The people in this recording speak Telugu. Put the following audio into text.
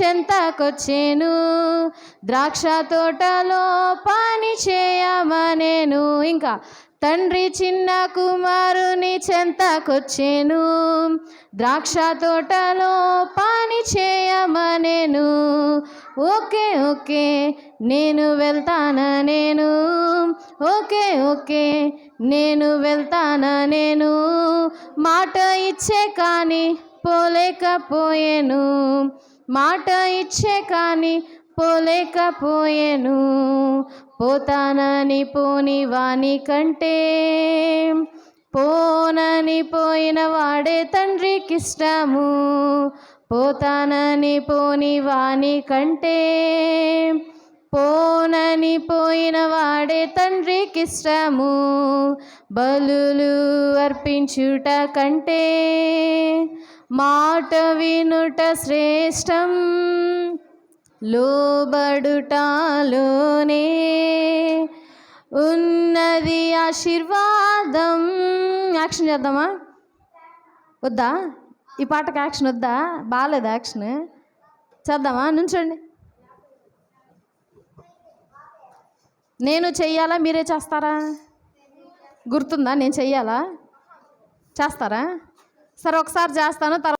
చెంతకొచ్చేను. ద్రాక్ష తోటలో పని చేయమనేను ఇంకా తండ్రి చిన్న కుమారుని చెంతకొచ్చేను. ద్రాక్ష తోటలో పని చేయమనేను ఓకే ఓకే నేను వెళ్తానా నేను? ఓకే ఓకే నేను వెళ్తానా నేను? మాట ఇచ్చే కానీ పోలేకపోయాను. మాట ఇచ్చే కానీ పోలేకపోయేను. పోతానని పోని వాని కంటే పోనని పోయిన వాడే తండ్రికి ఇష్టము. పోతానని పోని వాని కంటే పోనని పోయిన వాడే తండ్రికి ఇష్టము. బలులు అర్పించుట కంటే మాట వినుట శ్రేష్టం లోబడుటాలోనే. ఉన్నది ఆశీర్వాదం. యాక్షన్ చేద్దామా? వద్దా? ఈ పాటకి యాక్షన్ వద్దా? బాగాలేదు యాక్షన్ చేద్దామా? నుంచోండి. నేను చెయ్యాలా? మీరే చేస్తారా? గుర్తుందా? నేను చెయ్యాలా? చేస్తారా? సరే ఒకసారి చేస్తాను తర్వాత